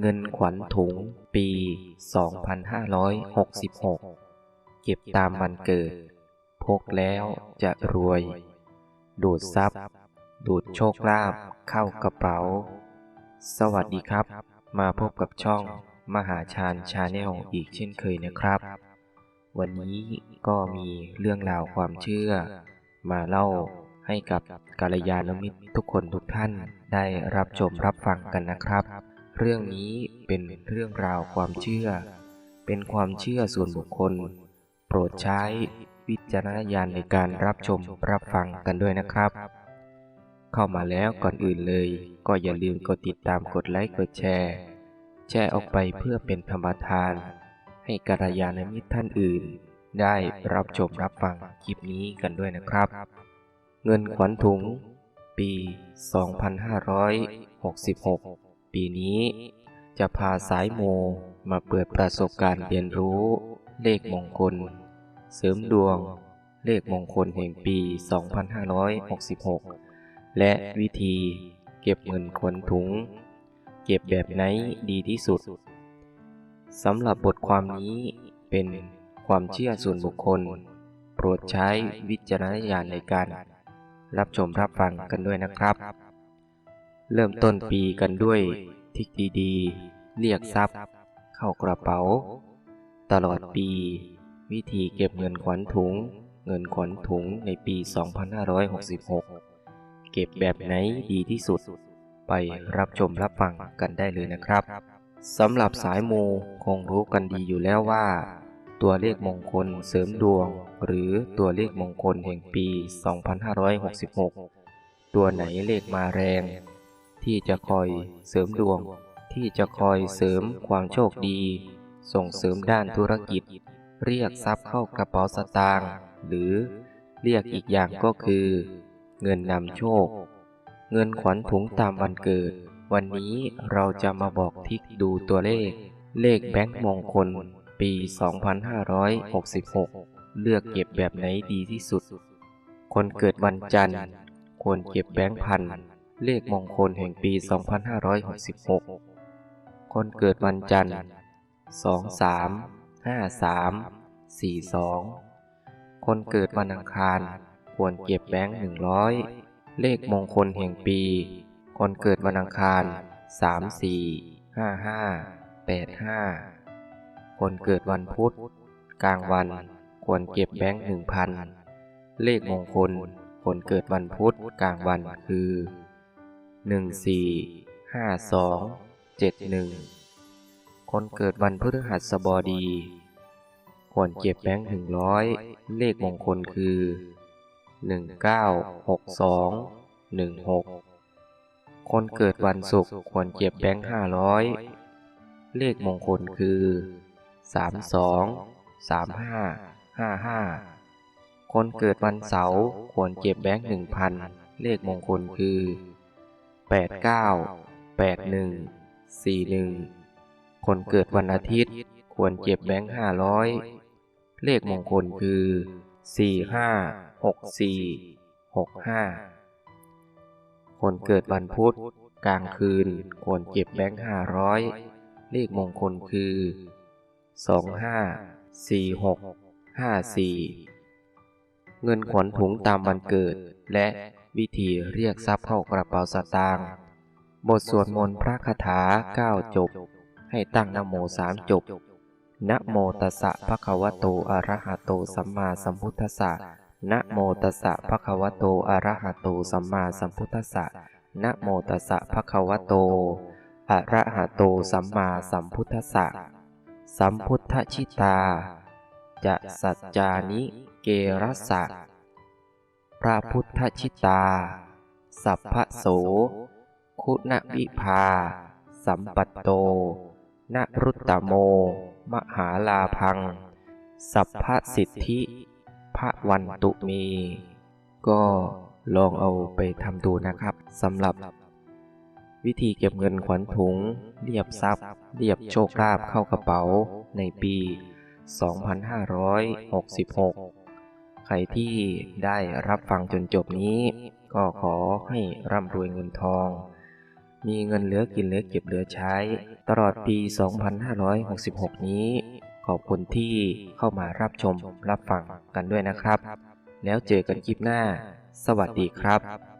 เงินขวัญถุง ปี 2566 เก็บตามวันเกิด พกแล้วจะรวย ดูดซับดูดโชคลาภเข้ากระเป๋า สวัสดีครับ มาพบกับช่องมหาชาญชาแนลอีกเช่นเคยนะครับ วันนี้ก็มีเรื่องราวความเชื่อ มาเล่าให้กับกาลยานมิตรทุกคนทุกท่านได้รับชมรับฟังกันนะครับ เรื่องนี้เป็นเรื่องราวความเชื่อ เป็นความเชื่อส่วนบุคคล โปรดใช้วิจารณญาณในการรับชมรับฟังกันด้วยนะครับ เข้ามาแล้วก่อนอื่นเลย ก็อย่าลืมกดติดตามกดไลค์กดแชร์ แชร์ออกไปเพื่อเป็นธรรมทาน ให้กัลยาณมิตรท่านอื่น ได้รับชมรับฟังคลิปนี้กันด้วยนะครับ เงินขวัญถุง ปี 2566 ปีนี้ จะพาสายโมมาเปิดประสบการณ์เรียนรู้ เลขมงคล เสริมดวง เลขมงคลแห่งปี 2566 และวิธีเก็บเงินขวัญถุง เก็บแบบไหนดีที่สุดสำหรับบทความนี้เป็นความเชื่อส่วนบุคคล โปรดใช้วิจารณญาณในการ รับชมรับฟังกันด้วยนะครับ เริ่มต้นปีกันด้วยทิกดีๆ เรียกทรัพย์ เข้ากระเป๋า ตลอดปี วิธีเก็บเงินขวัญถุง เงินขวัญถุงในปี 2566 เก็บแบบไหนดีที่สุด ไปรับชมรับฟังกันได้เลยนะครับสำหรับสายมูคงรู้กันดีอยู่แล้วว่า ตัวเลขมงคลเสริมดวง หรือตัวเลขมงคลแห่งปี 2566 ตัวไหนเลขมาแรง ที่จะคอยเสริมดวง ที่จะคอยเสริมความโชคดี ส่งเสริมด้านธุรกิจ เรียกทรัพย์เข้ากระเป๋าสตางค์หรือเรียกอีกอย่างก็คือ เงินนำโชค เงินขวัญถุงตามวันเกิด วันนี้เราจะมาบอกทิกดูตัวเลข เลขแบงค์มงคล ปี 2566 เลือกเก็บแบบไหนดีที่สุด คนเกิดวันจันทร์ควรเก็บแบงค์พัน เลขมงคลแห่งปี 2566 คนเกิดวันจันทร์ 23 53 42 คนเกิดวันอังคาร ควรเก็บแบงค์100 เลขมงคลแห่งปี คนเกิดวันอังคาร 34 55 85 คนเกิดวันพุธ กลางวัน ควรเก็บแบงค์1,000 เลขมงคล คนเกิดวันพุธกลางวันคือ 14 52 71 คนเกิดวันพฤหัสบดี ควรเก็บแบงค์100เลขมงคลคือ 1962 16 คนเกิดวันศุกร์ควรเก็บแบงค์500เลขมงคลคือ 32 35 55คนเกิดวันเสาร์ควรเก็บแบงค์1,000เลขมงคลคือ 89 81 41 คนเกิดวันอาทิตย์ควรเก็บแบงค์500เลขมงคลคือ 45 64 65 คนเกิดวันพุธกลางคืนควรเก็บแบงค์500เลขมงคลคือ 25 46 54 เงินขวัญถุงตามวันเกิดและ วิธีเรียกทรัพย์เข้ากระเป๋าสตางค์บทสวดมนต์พระคาถา9จบ ให้ตั้งนโมสามจบนะโมตัสสะภะคะวะโตอะระหะโตสัมมาสัมพุทธัสสะนะโมตัสสะภะคะวะโตอะระหะโตสัมมาสัมพุทธัสสะนะโมตัสสะภะคะวะโตอะระหะโตสัมมาสัมพุทธัสสะสัมพุทธชิตา จะสัจจานิเกรัสสะ พระพุทธชิตา สัพพโส คุณวิภา สัมปัตโตนรุตตโม มหาลาพัง สัพพสิทธิพระวันตุเมก็ลองเอาไปทำดูนะครับสำหรับ วิธีเก็บเงินขวัญถุง เรียบทรัพย์ เรียบโชคลาภเข้ากระเป๋าในปี 2566 ใครที่ได้รับฟังจนจบนี้ ก็ขอให้ร่ำรวยเงินทอง มีเงินเหลือกินเหลือเก็บเหลือใช้ ตลอดปี 2566 นี้ ขอบคุณที่เข้ามารับชมรับฟังกันด้วยนะครับ แล้วเจอกันคลิปหน้า สวัสดีครับ